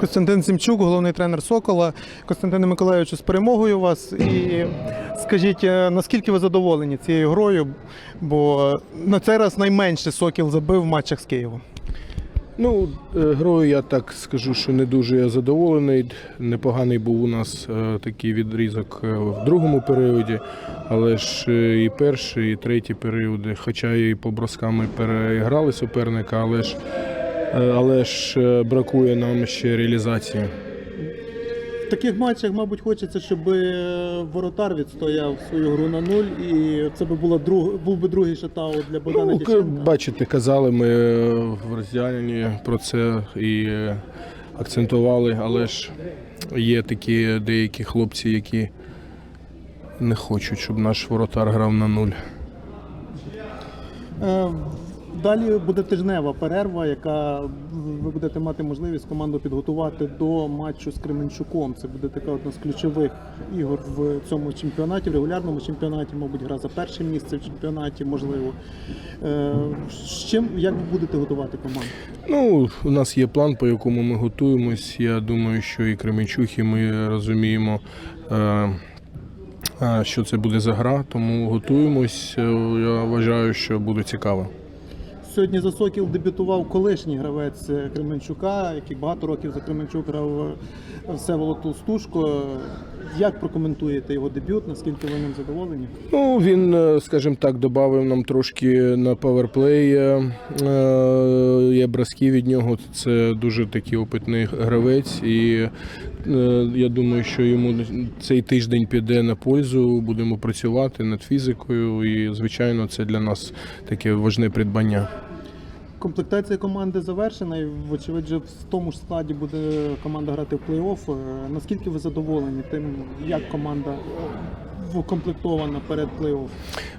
Костянтин Сімчук, головний тренер Сокола. Костянтине Миколайовичу, з перемогою вас. І скажіть, е, наскільки ви задоволені цією грою? Бо на цей раз найменше Сокіл забив в матчах з Києвом. Ну, е, грою я так скажу, що не дуже я задоволений. Непоганий був у нас е, такий відрізок в другому періоді, але ж і перший, і третій періоди, хоча і по броскам ми переіграли суперника, але ж, але ж е, бракує нам ще реалізації. В таких матчах, мабуть, хочеться, щоб е, воротар відстояв свою гру на нуль, і це би була друг, був би другий шатаут для Богдана Ну, бачите, казали ми е, в розділенні про це і е, акцентували, але ж є такі деякі хлопці, які не хочуть, щоб наш воротар грав на нуль. Далі буде тижнева перерва, яка ви будете мати можливість команду підготувати до матчу з Кременчуком. Це буде така одна з ключових ігор в цьому чемпіонаті, в регулярному чемпіонаті, мабуть, гра за перше місце в чемпіонаті, можливо. Е, З чим як ви будете готувати команду? Ну, у нас є план, по якому ми готуємось. Я думаю, що і Кременчук, ми розуміємо. е, е, Що це буде за гра, тому готуємось. Я вважаю, що буде цікаво. Сьогодні за Сокіл дебютував колишній гравець Кременчука, який багато років за Кременчук грав Всеволод Толстушко. Як прокоментуєте його дебют? Наскільки ви ним задоволені? Ну, він, е, скажімо так, додав нам трошки на паверплей. е, е, Є броски від нього. Це дуже такий опитний гравець. І я думаю, що йому цей тиждень піде на пользу. Будемо працювати над фізикою. І, звичайно, це для нас таке важне придбання. Комплектація команди завершена, і вочевидь, в тому ж складі буде команда грати в плей-офф. Е, Наскільки ви задоволені тим, як команда е, укомплектована перед плей-офф?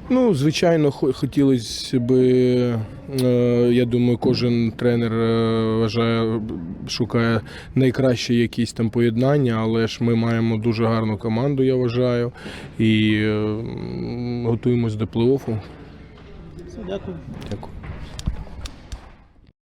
Ну, звичайно, хо- хотілося б, е, я думаю, кожен тренер е, вважає, шукає найкращі якісь там поєднання, але ж ми маємо дуже гарну команду, я вважаю, і е, готуємось до плей-оффу. Все, дякую. Дякую.